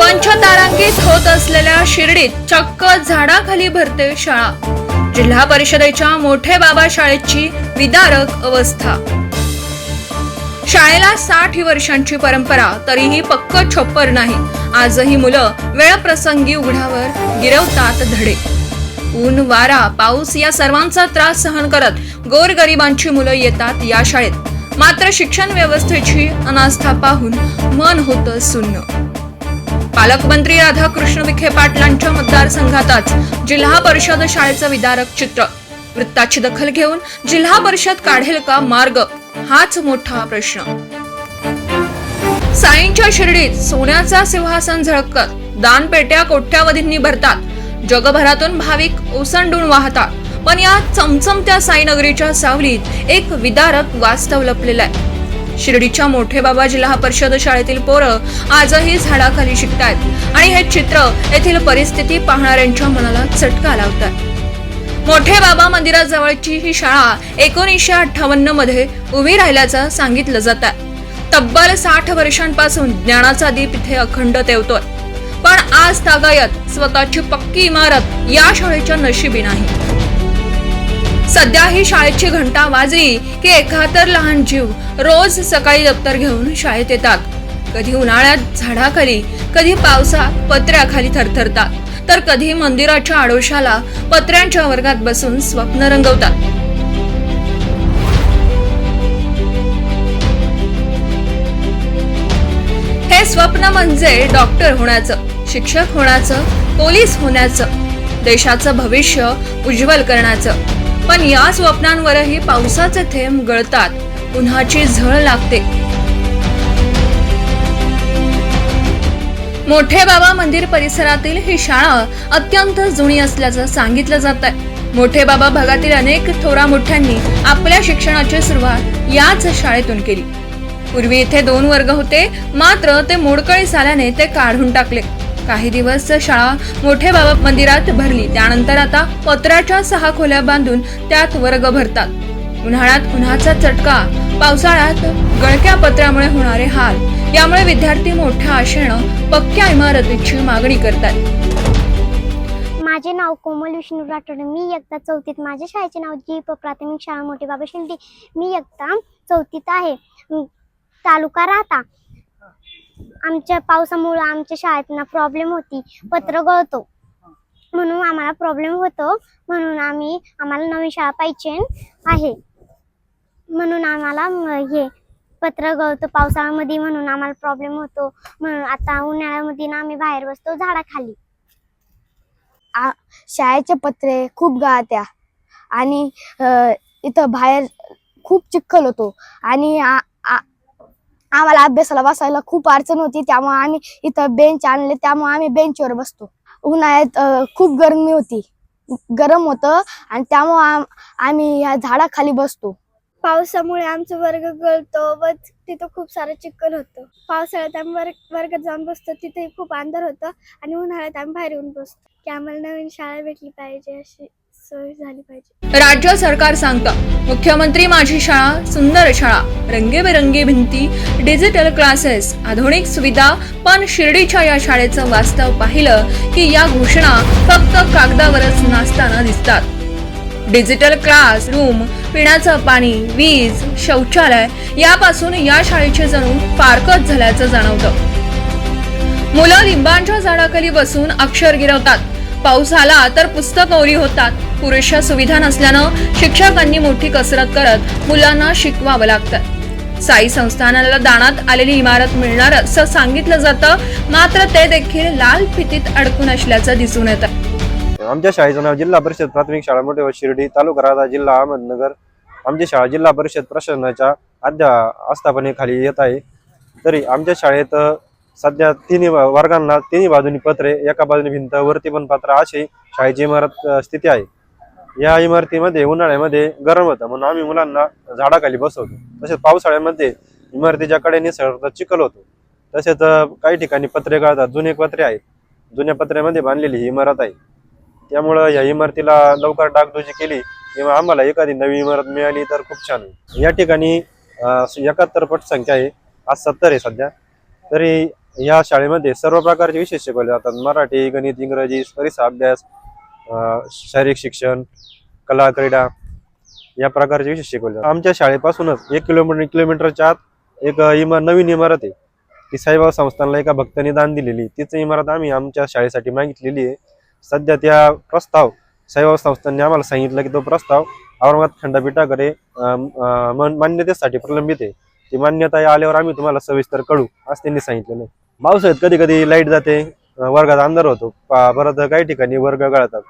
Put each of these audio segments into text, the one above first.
पंचतारांकित होत असलेल्या शिर्डीत चक्क झाडाखाली भरते शाळा. जिल्हा परिषदेच्या मोठे बाबा शाळेची विदारक अवस्था. शाळेला साठ वर्षांची परंपरा तरीही पक्क छप्पर नाही. आजही मुलं वेळप्रसंगी उघड्यावर गिरवतात धडे. ऊन वारा पाऊस या सर्वांचा त्रास सहन करत गोरगरिबांची मुलं येतात या शाळेत. मात्र शिक्षण व्यवस्थेची अनास्था पाहून मन होतं सुन्न. पालकमंत्री राधाकृष्ण विखे पाटलांच्या मतदारसंघातच जिल्हा परिषद शाळेचं विदारक चित्र. वृत्ताची दखल घेऊन जिल्हा परिषद काढेल का मार्ग? हाच मोठा प्रश्न. साईंच्या शिर्डीत सोन्याचा सिंहासन झळकत दानपेट्या कोट्यावधींनी भरतात. जगभरातून भाविक ओसंडून वाहतात. पण या चमचमत्या साईनगरीच्या सावलीत एक विदारक वास्तव लपलेला आहे. शिर्डीच्या मोठे बाबा जिल्हा परिषद शाळेतील पोरं आजही झाडाखाली शिकतायत. आणि हे चित्र येथील परिस्थिती पाहणाऱ्यांच्या मनाला चटका लावतात. मोठे बाबा मंदिराजवळची ही शाळा एकोणीसशे अठ्ठावन्नमध्ये उभी राहिल्याचं सांगितलं जात. आहे तब्बल साठ वर्षांपासून ज्ञानाचा दीप इथे अखंड तेवतोय. पण आज तागायत स्वतःची पक्की इमारत या शाळेच्या नशिबी नाही. सध्या ही शाळेची घंटा वाजली की एखादर लहान जीव रोज सकाळी दप्तर घेऊन शाळेत येतात. कधी उन्हाळ्यात झाडाखाली कधी पावसात पत्र्याखाली थरथरतात. तर कधी मंदिराच्या आडोशाला पत्र्यांच्या वर्गात बसून स्वप्न रंगवतात. हे स्वप्न म्हणजे डॉक्टर होण्याचं शिक्षक होण्याचं पोलीस होण्याचं देशाचं भविष्य उज्ज्वल करण्याचं. पण या स्वप्नांवरही पावसाचे थेंब गळतात. उन्हाची झळ लागते. मोठे बाबा मंदिर परिसरातील ही शाळा अत्यंत जुनी असल्याचं सांगितलं जात आहे मोठे बाबा भागातील अनेक थोरा मोठ्यांनी आपल्या शिक्षणाची सुरुवात याच शाळेतून केली. पूर्वी इथे दोन वर्ग होते मात्र ते मोडकळीस आल्याने ते काढून टाकले. काही दिवस शाळा मोठे बाबा मंदिरात भरली. त्यानंतर आता पत्राच्या सहा खोल्या बांधून त्यात वर्ग भरतात. उन्हाळ्यात उन्हाचा चटका पावसाळ्यात गळक्या पत्रामुळे होणारे हाल. यामुळे विद्यार्थी मोठ्या आशेनं पक्क्या इमारतीची मागणी करतात. माझे नाव कोमल विष्णू राठोड. मी इयत्ता चौथीत माझ्या शाळेचे नाव जी प्राथमिक शाळा मोठे बाबा शिंदे. मी इयत्ता चौथीत आहे. तालुका राहता. आमच्या पावसामुळं आमच्या शाळेत ना प्रॉब्लेम होती. पत्र गळतो. म्हणून आम्हाला प्रॉब्लेम होतो. म्हणून आम्ही आम्हाला नवीन शाळा पाहिजे आहे. म्हणून आम्हाला हे पत्र गळतो पावसाळ्यामध्ये. म्हणून आम्हाला प्रॉब्लेम होतो. म्हणून आता उन्हाळ्यामध्ये ना आम्ही बाहेर बसतो झाडाखाली. शाळेचे पत्रे खूप गळत्या. आणि इथं बाहेर खूप चिखल होतो. आणि आम्हाला अभ्यासाला बसायला खूप अडचण होती त्यामुळे आम्ही इथं बेंच आणले त्यामुळे आम्ही बेंचवर बसतो. उन्हाळ्यात खूप गरमी होती. गरम होतं आणि त्यामुळे आम- आम्ही ह्या झाडाखाली बसतो. पावसामुळे आमचा वर्ग गळतो व तिथं खूप सारं चिखल होतं. पावसाळ्यात आम्ही वर्ग वर्गात जाऊन बसतो तिथे खूप अंधार होतं आणि उन्हाळ्यात आम्ही बाहेर येऊन बसतो. की आम्हाला नवीन शाळा भेटली पाहिजे अशी. सोय झाली पाहिजे. राज्य सरकार सांगतं मुख्यमंत्री माझी शाळा सुंदर शाळा रंगीबेरंगी भिंती डिजिटल क्लासेस आधुनिक सुविधा पण शिर्डीच्या या शाळेचं वास्तव पाहिलं की या घोषणा फक्त कागदावरच नाचताना दिसतात. डिजिटल क्लास रूम पिण्याचं पाणी वीज शौचालय यापासून या शाळेचे जणू फारकत झाल्याचं जाणवतं. मुलं लिंबांच्या झाडाखाली बसून अक्षर गिरवतात. पाऊस आला तर पुस्तक ओरी होतात. पुरेशा सुविधा नसल्यानं शिक्षकांनी मोठी कसरत करत मुलांना शिकवावं लागतं. साई संस्थानाला दानात आलेली इमारत मिळणार असं सांगितलं जातं मात्र ते देखील लाल फितीत अडकून असल्याचं दिसून येतं. आमच्या शाळेचं नाव जिल्हा परिषद प्राथमिक शाळा मोठे शिर्डी तालुका राधा जिल्हा अहमदनगर. आमची शाळा जिल्हा परिषद प्रशासनाच्या अध्या आस्थापनेखाली येत आहे. तरी आमच्या शाळेत सध्या तिन्ही वर्गांना तिन्ही बाजूनी पत्रे एका बाजूने भिंत वरती पण पत्र अशी शाळेची इमारत स्थिती आहे. या इमारतीमध्ये उन्हाळ्यामध्ये गरम होतं. म्हणून आम्ही मुलांना झाडाखाली बसवतो तसेच पावसाळ्यामध्ये इमारतीच्या कडे सरळ चिखल होतो. तसेच काही ठिकाणी पत्रे गाळतात. जुने पत्रे आहेत. जुन्या पत्र्यामध्ये बांधलेली ही इमारत आहे. त्यामुळं या इमारतीला लवकर डागडुजी केली. किंवा आम्हाला एखादी नवी इमारत मिळाली तर खूप छान होईल. या ठिकाणी एकाहत्तर पट संख्या आहे. आज सत्तर आहे सध्या. तरी या शाळेमध्ये सर्व प्रकारचे विषय शिकवले जातात. मराठी गणित इंग्रजी परिसर अभ्यास शारीरिक शिक्षण कला क्रीडा या प्रकारचे विषय शिकवले जातात. आमच्या शाळेपासूनच एक किलोमीटर किलोमीटरच्या आत एक इमार नवीन इमारत आहे. ती साईबाबा संस्थानला एका भक्तांनी दान दिलेली. तीच इमारत आम्ही आमच्या शाळेसाठी मागितलेली आहे. सध्या त्या प्रस्ताव साईबाबा संस्थांनी आम्हाला सांगितलं की तो प्रस्ताव औरंगाबाद खंडपीठाकडे मान्यतेसाठी प्रलंबित आहे. ती मान्यता आल्यावर आम्ही तुम्हाला सविस्तर कळू असं त्यांनी सांगितलेलं आहे. पावसाळ्यात कधी कधी लाइट जाते. वर्गात अंधार होतो. परत काही ठिकाणी वर्ग गळतात.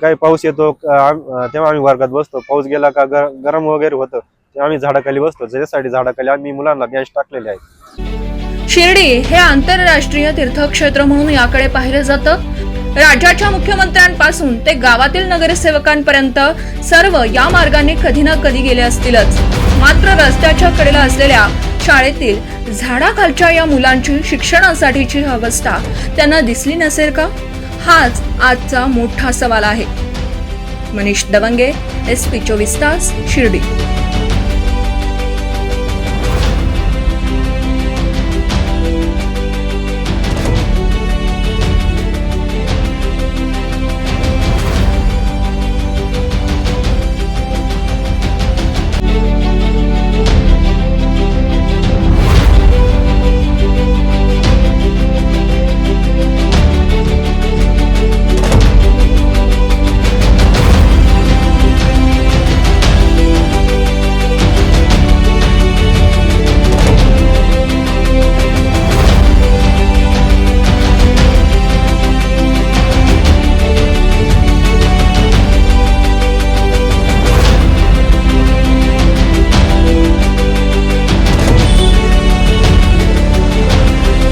काही पाऊस येतो तेव्हा आम्ही वर्गात बसतो. पाऊस गेला का गर- गरम वगैरे होतं तेव्हा आम्ही झाडाखाली बसतो. ज्याच्यासाठी झाडाखाली आम्ही मुलांना गॅस टाकलेले आहेत. शिर्डी हे आंतरराष्ट्रीय तीर्थक्षेत्र म्हणून याकडे पाहिलं जातं. राज्याच्या मुख्यमंत्र्यांपासून ते गावातील नगरसेवकांपर्यंत सर्व या मार्गाने कधी ना कधी गेले असतीलच. मात्र रस्त्याच्या कडेला असलेल्या शाळेतील झाडाखालच्या या मुलांची शिक्षणासाठीची अवस्था त्यांना दिसली नसेल का? हाच आजचा मोठा सवाल आहे. मनीष दवंगे एस पी चोवीस तास शिर्डी.